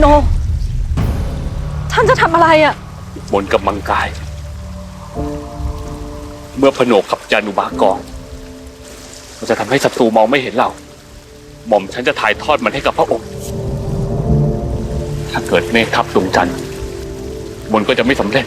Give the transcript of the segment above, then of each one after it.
โน ท่านจะทำอะไรอะ บนกับมังกาย เมื่อผนวกกับจานุบากองมันจะทำให้ศัตรูมองไม่เห็นเราหม่อมฉันจะถ่ายทอดมันให้กับพระองค์ ถ้าเกิดเมฆทับดวงจันทร์บนก็จะไม่สำเร็จ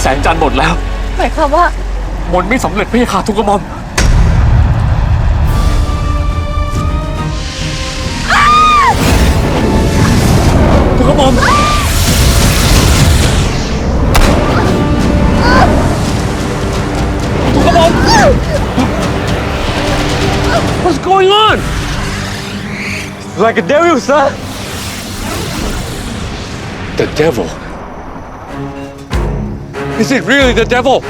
แสงจันทร์หมดแล้ว หมายความว่า มนต์ไม่สำเร็จพี่ค่ะทุกกระหม่อม ทุกกระหม่อมทุกกระหม่อม What's going on Like a devil, sir. The devil Is it really the devil